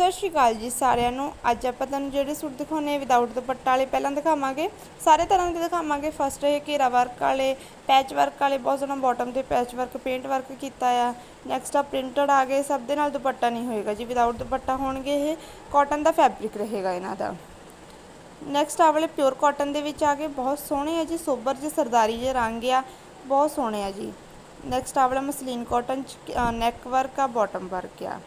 ਸਤਿ ਸ਼੍ਰੀ ਅਕਾਲ ਜੀ ਸਾਰਿਆਂ ਨੂੰ। ਅੱਜ ਆਪਾਂ ਤੁਹਾਨੂੰ ਜਿਹੜੇ ਸੂਟ ਦਿਖਾਉਣੇ ਵਿਦਆਊਟ ਦੁਪੱਟਾ ਵਾਲੇ ਪਹਿਲਾਂ ਦਿਖਾਵਾਂਗੇ। ਸਾਰੇ ਤਰ੍ਹਾਂ ਦੇ ਦਿਖਾਵਾਂਗੇ। ਫਸਟ ਇਹ ਘੇਰਾ ਵਰਕ ਵਾਲੇ ਪੈਚ ਵਰਕ ਵਾਲੇ, ਬਹੁਤ ਸੋਹਣਾ ਬਾਟਮ ਤੇ ਪੈਚ ਵਰਕ ਪੇਂਟ ਵਰਕ ਕੀਤਾ ਆ। ਨੈਕਸਟ ਆ ਪ੍ਰਿੰਟਡ ਆ ਗਏ, ਸਭ ਦੇ ਨਾਲ ਦੁਪੱਟਾ ਨਹੀਂ ਹੋਏਗਾ ਜੀ। ਵਿਦਆਊਟ ਦੁਪੱਟਾ ਹੋਣਗੇ ਇਹ ਕਾਟਨ ਦਾ ਫੈਬਰਿਕ ਰਹੇਗਾ ਇਹਨਾਂ ਦਾ। ਨੈਕਸਟ ਆ ਵਾਲੇ ਪਿਓਰ ਕਾਟਨ ਦੇ ਵਿੱਚ ਆ ਗਏ। ਬਹੁਤ ਸੋਹਣੇ ਆ ਜੀ, ਸੋਬਰ ਜੇ ਸਰਦਾਰੀ ਜਿਹੇ ਰੰਗ ਆ। ਬਹੁਤ ਸੋਹਣੇ ਆ ਜੀ। ਨੈਕਸਟ ਆ ਵਾਲਾ ਮਸਲੀਨ ਕਾਟਨ ਚ ਨੈਕ ਵਰਕ ਆ ਬਾਟਮ ਵਰਕ ਆ।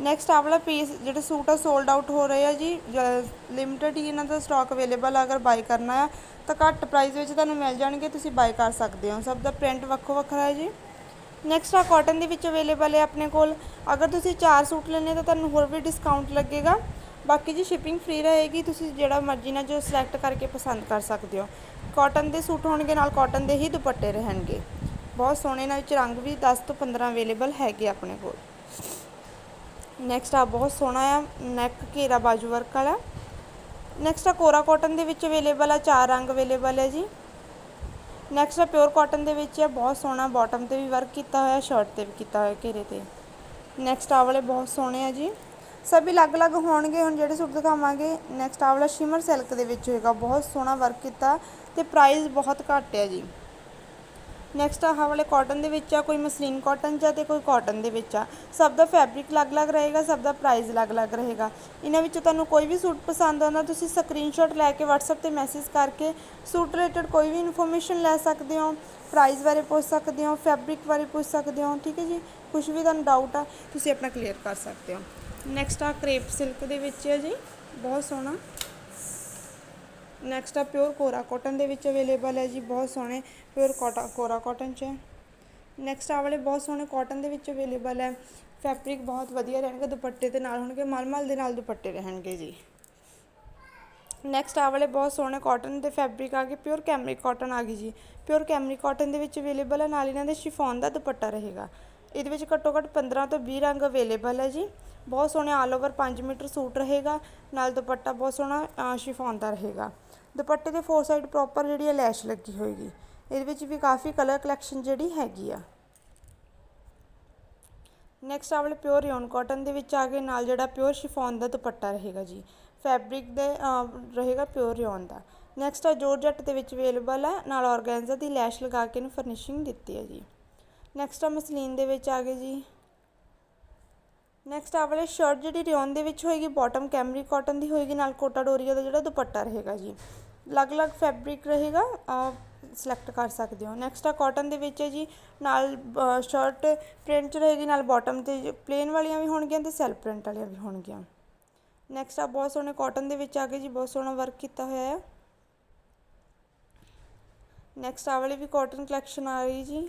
ਨੈਕਸਟ ਆ ਵਾਲਾ ਪੀਸ ਜਿਹੜੇ ਸੂਟ ਆ ਸੋਲਡ ਆਊਟ ਹੋ ਰਹੇ ਆ ਜੀ ਲਿਮਟਿਡ ਹੀ ਇਹਨਾਂ ਦਾ ਸਟਾਕ ਅਵੇਲੇਬਲ ਆ, ਅਗਰ ਬਾਈ ਕਰਨਾ ਆ, ਤਾਂ ਘੱਟ ਪ੍ਰਾਈਸ ਵਿੱਚ ਤੁਹਾਨੂੰ ਮਿਲ ਜਾਣਗੇ, ਤੁਸੀਂ ਬਾਈ ਕਰ ਸਕਦੇ ਹੋ। ਸਭ ਦਾ ਪ੍ਰਿੰਟ ਵੱਖੋ ਵੱਖਰਾ ਹੈ ਜੀ। ਨੈਕਸਟ ਆ ਕਾਟਨ ਦੇ ਵਿੱਚ ਅਵੇਲੇਬਲ ਹੈ ਆਪਣੇ ਕੋਲ। ਅਗਰ ਤੁਸੀਂ ਚਾਰ ਸੂਟ ਲੈਣੇ ਤਾਂ ਤੁਹਾਨੂੰ ਹੋਰ ਵੀ ਡਿਸਕਾਊਂਟ ਲੱਗੇਗਾ। ਬਾਕੀ ਜੀ ਸ਼ਿਪਿੰਗ ਫ੍ਰੀ ਰਹੇਗੀ, ਤੁਸੀਂ ਜਿਹੜਾ ਮਰਜ਼ੀ ਨਾਲ ਜੋ ਸਿਲੈਕਟ ਕਰਕੇ ਪਸੰਦ ਕਰ ਸਕਦੇ ਹੋ। ਕਾਟਨ ਦੇ ਸੂਟ ਹੋਣਗੇ, ਨਾਲ ਕਾਟਨ ਦੇ ਹੀ ਦੁਪੱਟੇ ਰਹਿਣਗੇ। ਬਹੁਤ ਸੋਹਣੇ ਨਾਲ ਵਿੱਚ ਰੰਗ ਵੀ 10 ਤੋਂ 15 ਅਵੇਲੇਬਲ ਹੈਗੇ ਆਪਣੇ ਕੋਲ। ਨੈਕਸਟ ਆ, ਬਹੁਤ ਸੋਹਣਾ ਆ ਨੈਕ ਘੇਰਾ ਬਾਜੂ ਵਰਕ ਵਾਲਾ। ਨੈਕਸਟ ਆ, ਕੋਰਾ ਕਾਟਨ ਦੇ ਵਿੱਚ ਅਵੇਲੇਬਲ ਆ, ਚਾਰ ਰੰਗ ਅਵੇਲੇਬਲ ਹੈ ਜੀ। ਨੈਕਸਟ ਆ ਪਿਓਰ ਕਾਟਨ ਦੇ ਵਿੱਚ ਆ, ਬਹੁਤ ਸੋਹਣਾ ਬਾਟਮ ਤੇ ਵੀ ਵਰਕ ਕੀਤਾ ਹੋਇਆ ਸ਼ਰਟ ਤੇ ਵੀ ਕੀਤਾ ਹੋਇਆ ਘੇਰੇ ਤੇ। ਨੈਕਸਟ ਆ ਵਾਲੇ ਬਹੁਤ ਸੋਹਣੇ ਆ ਜੀ। ਸਭੀ ਅਲੱਗ-ਅਲੱਗ ਹੋਣਗੇ, ਹੁਣ ਜਿਹੜੇ ਸੂਟ ਦਿਖਾਵਾਂਗੇ ਨੈਕਸਟ ਆ ਵਾਲਾ ਸ਼ਿਮਰ ਸਿਲਕ ਦੇ ਵਿੱਚ ਹੋਏਗਾ, ਬਹੁਤ ਸੋਹਣਾ ਵਰਕ ਕੀਤਾ ਤੇ ਪ੍ਰਾਈਸ ਬਹੁਤ ਘੱਟ ਹੈ ਜੀ। ਨੈਕਸਟ ਆਹ ਵਾਲੇ ਕਾਟਨ ਦੇ ਵਿੱਚ ਆ, ਕੋਈ ਮਸਲੀਨ ਕਾਟਨ ਚ ਆ ਤੇ ਕੋਈ ਕਾਟਨ ਦੇ ਵਿੱਚ ਆ। ਸਭ ਦਾ ਫੈਬਰਿਕ ਅਲੱਗ-ਅਲੱਗ ਰਹੇਗਾ, ਸਭ ਦਾ ਪ੍ਰਾਈਸ ਅਲੱਗ-ਅਲੱਗ ਰਹੇਗਾ। ਇਹਨਾਂ ਵਿੱਚੋਂ ਤੁਹਾਨੂੰ ਕੋਈ ਵੀ ਸੂਟ ਪਸੰਦ ਆਉਂਦਾ, ਤੁਸੀਂ ਸਕਰੀਨਸ਼ਾਟ ਲੈ ਕੇ WhatsApp ਤੇ ਮੈਸੇਜ ਕਰਕੇ ਸੂਟ ਰਿਲੇਟਡ ਕੋਈ ਵੀ ਇਨਫੋਰਮੇਸ਼ਨ ਲੈ ਸਕਦੇ ਹੋ ਪ੍ਰਾਈਸ ਬਾਰੇ ਪੁੱਛ ਸਕਦੇ ਹੋ ਫੈਬਰਿਕ ਬਾਰੇ ਪੁੱਛ ਸਕਦੇ ਹੋ, ਠੀਕ ਹੈ ਜੀ? ਕੁਝ ਵੀ ਤੁਹਾਨੂੰ ਡਾਊਟ ਆ, ਤੁਸੀਂ ਆਪਣਾ ਕਲੀਅਰ ਕਰ ਸਕਦੇ ਹੋ। ਨੈਕਸਟ ਆ ਕ੍ਰੇਪ ਸਿਲਕ ਦੇ ਵਿੱਚ ਹੈ ਜੀ, ਬਹੁਤ ਸੋਹਣਾ। ਨੈਕਸਟ ਆ ਪਿਓਰ ਕੋਰਾ ਕਾਟਨ ਦੇ ਵਿੱਚ ਅਵੇਲੇਬਲ ਹੈ ਜੀ, ਬਹੁਤ ਸੋਹਣੇ ਪਿਓਰ ਕੋਟਾ ਕੋਰਾ ਕਾਟਨ ਚ। ਨੈਕਸਟ ਆ ਵਾਲੇ ਬਹੁਤ ਸੋਹਣੇ ਕਾਟਨ ਦੇ ਵਿੱਚ ਅਵੇਲੇਬਲ ਹੈ। ਫੈਬਰਿਕ ਬਹੁਤ ਵਧੀਆ ਰਹਿਣਗੇ, ਦੁਪੱਟੇ ਦੇ ਨਾਲ ਹੋਣਗੇ, ਮਲਮਲ ਦੇ ਨਾਲ ਦੁਪੱਟੇ ਰਹਿਣਗੇ ਜੀ। ਨੈਕਸਟ ਆ ਵਾਲੇ ਬਹੁਤ ਸੋਹਣੇ ਕਾਟਨ ਦੇ ਫੈਬਰਿਕ ਆ ਗਏ ਪਿਓਰ ਕੈਮਰਿਕ ਕਾਟਨ ਆ ਗਈ ਜੀ। ਪਿਓਰ ਕੈਮਰਿਕ ਕਾਟਨ ਦੇ ਵਿੱਚ ਅਵੇਲੇਬਲ ਹੈ, ਨਾਲ ਇਹਨਾਂ ਦੇ ਸ਼ਿਫੋਨ ਦਾ ਦੁਪੱਟਾ ਰਹੇਗਾ। ਇਹਦੇ ਵਿੱਚ ਘੱਟੋ ਘੱਟ 15 ਤੋਂ 20 ਰੰਗ ਅਵੇਲੇਬਲ ਹੈ ਜੀ। ਬਹੁਤ ਸੋਹਣੇ ਆਲ ਓਵਰ 5 ਮੀਟਰ ਸੂਟ ਰਹੇਗਾ, ਨਾਲ ਦੁਪੱਟਾ ਬਹੁਤ ਸੋਹਣਾ ਸ਼ਿਫੋਨ ਦਾ ਰਹੇਗਾ। ਦੁਪੱਟੇ ਦੇ ਫੋਰ ਸਾਈਡ ਪ੍ਰੋਪਰ ਜਿਹੜੀ ਹੈ ਲੈਸ਼ ਲੱਗੀ ਹੋਏਗੀ। ਇਹਦੇ ਵਿੱਚ ਵੀ ਕਾਫੀ ਕਲਰ ਕਲੈਕਸ਼ਨ ਜਿਹੜੀ ਹੈਗੀ ਆ। ਨੈਕਸਟ ਆ ਵਾਲੇ ਪਿਓਰ ਰਿਓਨ ਕਾਟਨ ਦੇ ਵਿੱਚ ਆ ਕੇ ਨਾਲ ਜਿਹੜਾ ਪਿਓਰ ਸ਼ਿਫੋਨ ਦਾ ਦੁਪੱਟਾ ਰਹੇਗਾ ਜੀ। ਫੈਬਰਿਕ ਦੇ ਰਹੇਗਾ ਪਿਓਰ ਰਿਓਨ ਦਾ। ਨੈਕਸਟ ਆ ਜੋਰਜੱਟ ਦੇ ਵਿੱਚ ਅਵੇਲੇਬਲ ਹੈ ਨਾਲ ਆਰਗੈਂਜ਼ਾ ਦੀ ਲੈਸ਼ ਲਗਾ ਕੇ ਇਹਨੂੰ ਫਰਨਿਸ਼ਿੰਗ ਦਿੱਤੀ ਹੈ ਜੀ। ਨੈਕਸਟ ਆ ਮਸਲੀਨ ਦੇ ਵਿੱਚ ਆ ਗਏ ਜੀ। ਨੈਕਸਟ ਆ ਵਾਲੇ ਸ਼ਰਟ ਜਿਹੜੀ ਰਿਓਨ ਦੇ ਵਿੱਚ ਹੋਏਗੀ ਬਾਟਮ ਕੈਮਰੀ ਕਾਟਨ ਦੀ ਹੋਏਗੀ, ਨਾਲ ਕੋਟਾ ਡੋਰੀਆ ਦਾ ਜਿਹੜਾ ਦੁਪੱਟਾ ਰਹੇਗਾ ਜੀ। ਅਲੱਗ-ਅਲੱਗ ਫੈਬਰਿਕ ਰਹੇਗਾ ਸਿਲੈਕਟ ਕਰ ਸਕਦੇ ਹੋ। ਨੈਕਸਟ ਆ ਕਾਟਨ ਦੇ ਵਿੱਚ ਹੈ ਜੀ, ਨਾਲ ਸ਼ਰਟ ਪ੍ਰਿੰਟ ਚ ਰਹੇਗੀ, ਨਾਲ ਬਾਟਮ ਤੇ ਪਲੇਨ ਵਾਲੀਆਂ ਵੀ ਹੋਣਗੀਆਂ ਤੇ ਸੈਲਫ ਪ੍ਰਿੰਟ ਵਾਲੀਆਂ ਵੀ ਹੋਣਗੀਆਂ। ਨੈਕਸਟ ਆ ਬਹੁਤ ਸੋਹਣੇ ਕਾਟਨ ਦੇ ਵਿੱਚ ਆ ਗਏ ਜੀ, ਬਹੁਤ ਸੋਹਣਾ ਵਰਕ ਕੀਤਾ ਹੋਇਆ ਹੈ। ਨੈਕਸਟ ਆ ਵਾਲੀ ਵੀ ਕਾਟਨ ਕਲੈਕਸ਼ਨ ਆ ਰਹੀ ਜੀ।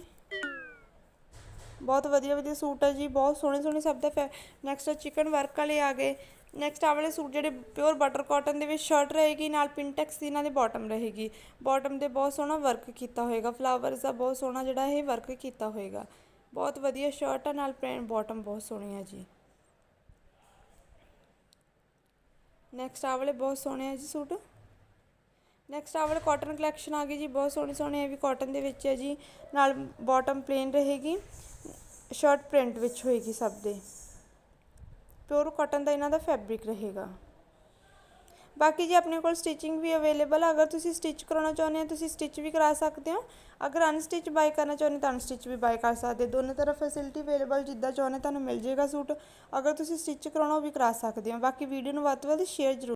ਬਹੁਤ ਵਧੀਆ ਵਧੀਆ ਸੂਟ ਆ ਜੀ, ਬਹੁਤ ਸੋਹਣੇ ਸੋਹਣੇ ਸਭ ਦਾ ਨੈਕਸਟ ਚਿਕਨ ਵਰਕ ਵਾਲੇ ਆ ਗਏ। ਨੈਕਸਟ ਆ ਵਾਲੇ ਸੂਟ ਜਿਹੜੇ ਪਿਓਰ ਬਟਰ ਕਾਟਨ ਦੇ ਵਿੱਚ ਸ਼ਰਟ ਰਹੇਗੀ, ਨਾਲ ਪਿੰਟੈਕਸ ਦੀ ਇਹਨਾਂ ਦੇ ਬਾਟਮ ਰਹੇਗੀ। ਬਾਟਮ ਤੇ ਬਹੁਤ ਸੋਹਣਾ ਵਰਕ ਕੀਤਾ ਹੋਏਗਾ ਫਲਾਵਰਸ ਦਾ ਬਹੁਤ ਸੋਹਣਾ ਜਿਹੜਾ ਇਹ ਵਰਕ ਕੀਤਾ ਹੋਏਗਾ। ਬਹੁਤ ਵਧੀਆ ਸ਼ਰਟ ਆ, ਨਾਲ ਪੈਂਟ ਬਾਟਮ ਬਹੁਤ ਸੋਹਣੀ ਆ ਜੀ। ਨੈਕਸਟ ਆ ਵਾਲੇ ਬਹੁਤ ਸੋਹਣੇ ਆ ਜੀ ਸੂਟ। ਨੈਕਸਟ ਆ ਵਾਲੇ ਕਾਟਨ ਕਲੈਕਸ਼ਨ ਆ ਗਈ ਜੀ, ਬਹੁਤ ਸੋਹਣੇ ਸੋਹਣੇ, ਇਹ ਵੀ ਕਾਟਨ ਦੇ ਵਿੱਚ ਹੈ ਜੀ। ਨਾਲ ਬਾਟਮ ਪਲੇਨ ਰਹੇਗੀ। ਸ਼ਰਟ ਪ੍ਰਿੰਟ ਵਿੱਚ ਹੋਏਗੀ ਸਭ ਦੇ। ਪਿਓਰ ਕਾਟਨ ਦਾ ਇਹਨਾਂ ਦਾ ਫੈਬਰਿਕ ਰਹੇਗਾ। ਬਾਕੀ ਜੀ ਆਪਣੇ ਕੋਲ ਸਟਿਚਿੰਗ ਵੀ ਅਵੇਲੇਬਲ ਹੈ ਅਗਰ ਤੁਸੀਂ ਸਟਿਚ ਕਰਾਉਣਾ ਚਾਹੁੰਦੇ ਹੋ, ਤੁਸੀਂ ਸਟਿਚ ਵੀ ਕਰਾ ਸਕਦੇ ਹੋ। ਅਗਰ ਅਨਸਟਿਚ ਬਾਈ ਕਰਨਾ ਚਾਹੁੰਦੇ ਤਾਂ ਅਨਸਟਿਚ ਵੀ ਬਾਈ ਕਰ ਸਕਦੇ ਦੋਨੋਂ ਤਰ੍ਹਾਂ ਫੈਸਿਲਿਟੀ ਅਵੇਲੇਬਲ ਜਿੱਦਾਂ ਚਾਹੁੰਦੇ ਤੁਹਾਨੂੰ ਮਿਲ ਜਾਏਗਾ ਸੂਟ। ਅਗਰ ਤੁਸੀਂ ਸਟਿਚ ਕਰਾਉਣਾ, ਉਹ ਵੀ ਕਰਾ ਸਕਦੇ ਹੋ। ਬਾਕੀ ਵੀਡੀਓ ਨੂੰ ਵੱਧ ਤੋਂ ਵੱਧ ਸ਼ੇਅਰ ਜ਼ਰੂਰ